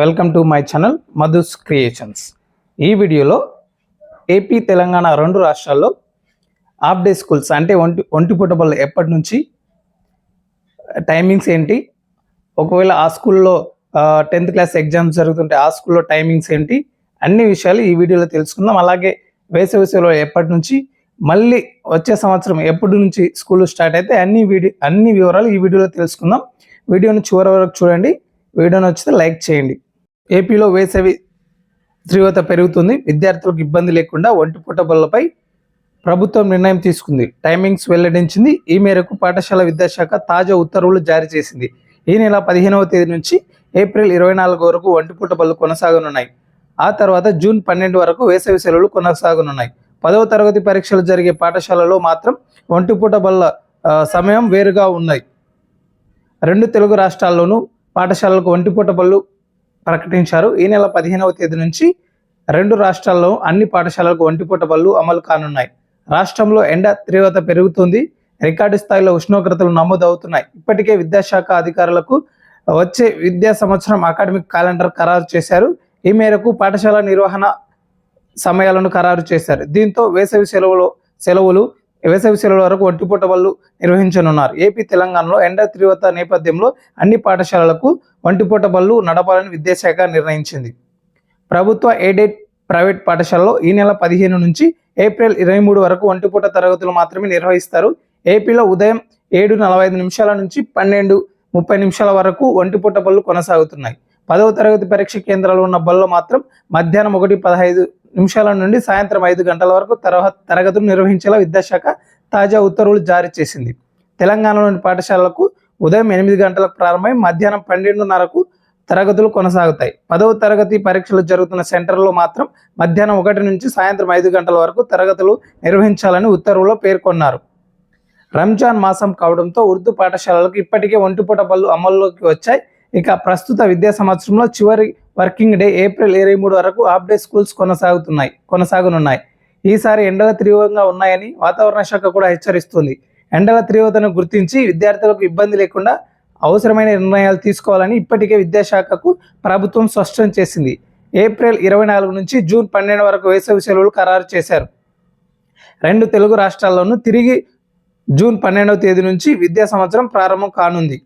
Welcome to my channel Madhus creations. ఈ వీడియోలో AP Telangana రెండు రాష్ట్రాల్లో హాఫ్ డే స్కూల్స్ అంటే ఒంటి ఒంటి పూట బళ్ళు ఎప్పటి నుంచి టైమింగ్స్ ఏంటి? ఒకవేళ ఆ స్కూల్లో టెన్త్ క్లాస్ ఎగ్జామ్స్ జరుగుతుంటే ఆ స్కూల్లో టైమింగ్స్ ఏంటి? అన్ని విషయాలు ఈ వీడియోలో తెలుసుకుందాం. అలాగే వేసవి సెలవులు ఎప్పటి నుంచి మళ్ళీ వచ్చే సంవత్సరం ఎప్పటి నుంచి స్కూల్ స్టార్ట్ అయితే అన్ని వీడియో అన్ని వివరాలు ఈ వీడియోలో తెలుసుకుందాం. వీడియోని చివరి వరకు చూడండి. వీడియో నచ్చితే లైక్ చేయండి. ఏపీలో వేసవి తీవ్రత పెరుగుతుంది. విద్యార్థులకు ఇబ్బంది లేకుండా ఒంటి పూట బళ్ళపై ప్రభుత్వం నిర్ణయం తీసుకుంది. టైమింగ్స్ వెల్లడించింది. ఈ మేరకు పాఠశాల విద్యాశాఖ తాజా ఉత్తర్వులు జారీ చేసింది. ఈ నెల పదిహేనవ తేదీ నుంచి ఏప్రిల్ ఇరవై నాలుగు వరకు ఒంటిపూట బళ్ళు కొనసాగనున్నాయి. ఆ తర్వాత జూన్ పన్నెండు వరకు వేసవి సెలవులు కొనసాగనున్నాయి. పదవ తరగతి పరీక్షలు జరిగే పాఠశాలలో మాత్రం ఒంటిపూట బళ్ళ సమయం వేరుగా ఉన్నాయి. రెండు తెలుగు రాష్ట్రాల్లోనూ పాఠశాలలకు ఒంటిపూట బళ్ళు ప్రకటించారు. ఈ నెల పదిహేనవ తేదీ నుంచి రెండు రాష్ట్రాల్లో అన్ని పాఠశాలలకు ఒంటిపూట బళ్ళు అమలు కానున్నాయి. రాష్ట్రంలో ఎండ తీవ్రత పెరుగుతుంది. రికార్డు స్థాయిలో ఉష్ణోగ్రతలు నమోదవుతున్నాయి. ఇప్పటికే విద్యాశాఖ అధికారులకు వచ్చే విద్యా సంవత్సరం అకాడమిక్ క్యాలెండర్ ఖరారు చేశారు. ఈ మేరకు పాఠశాల నిర్వహణ సమయాలను ఖరారు చేశారు. దీంతో వేసవి సెలవులు సెలవులు వేసవి సెలవుల వరకు ఒంటిపూట బళ్ళు నిర్వహించనున్నారు. ఏపీ తెలంగాణలో ఎండ తీవ్రత నేపథ్యంలో అన్ని పాఠశాలలకు ఒంటిపూట బళ్ళు నడపాలని విద్యాశాఖ నిర్ణయించింది. ప్రభుత్వ ఎయిడెడ్ ప్రైవేట్ పాఠశాలలో ఈ నెల పదిహేను నుంచి ఏప్రిల్ ఇరవై మూడు వరకు ఒంటిపూట తరగతులు మాత్రమే నిర్వహిస్తారు. ఏపీలో ఉదయం ఏడు నలభై ఐదు నిమిషాల నుంచి పన్నెండు ముప్పై నిమిషాల వరకు ఒంటిపూట బళ్ళు కొనసాగుతున్నాయి. పదవ తరగతి పరీక్ష కేంద్రాలు ఉన్న బళ్ళు మాత్రం మధ్యాహ్నం ఒకటి పదహైదు నిమిషాల నుండి సాయంత్రం ఐదు గంటల వరకు తర్వాత తరగతులు నిర్వహించేలా విద్యాశాఖ తాజా ఉత్తర్వులు జారీ చేసింది. తెలంగాణలోని పాఠశాలలకు ఉదయం ఎనిమిది గంటలకు ప్రారంభమై మధ్యాహ్నం పన్నెండున్నరకు తరగతులు కొనసాగుతాయి. పదవ తరగతి పరీక్షలు జరుగుతున్న సెంటర్లో మాత్రం మధ్యాహ్నం ఒకటి నుంచి సాయంత్రం ఐదు గంటల వరకు తరగతులు నిర్వహించాలని ఉత్తర్వులో పేర్కొన్నారు. రంజాన్ మాసం కావడంతో ఉర్దూ పాఠశాలలకు ఇప్పటికే ఒంటిపూట బళ్ళు అమల్లోకి వచ్చాయి. ఇక ప్రస్తుత విద్యా సంవత్సరంలో చివరి వర్కింగ్ డే ఏప్రిల్ ఇరవై మూడు వరకు హాఫ్ డే స్కూల్స్ కొనసాగుతున్నాయి కొనసాగనున్నాయి. ఈసారి ఎండల తీవ్రంగా ఉన్నాయని వాతావరణ శాఖ కూడా హెచ్చరిస్తుంది. ఎండల తీవ్రతను గుర్తించి విద్యార్థులకు ఇబ్బంది లేకుండా అవసరమైన నిర్ణయాలు తీసుకోవాలని ఇప్పటికే విద్యాశాఖకు ప్రభుత్వం స్పష్టం చేసింది. ఏప్రిల్ ఇరవై నాలుగు నుంచి జూన్ పన్నెండు వరకు వేసవి సెలవులు ఖరారు చేశారు. రెండు తెలుగు రాష్ట్రాల్లోనూ తిరిగి జూన్ పన్నెండవ తేదీ నుంచి విద్యా సంవత్సరం ప్రారంభం కానుంది.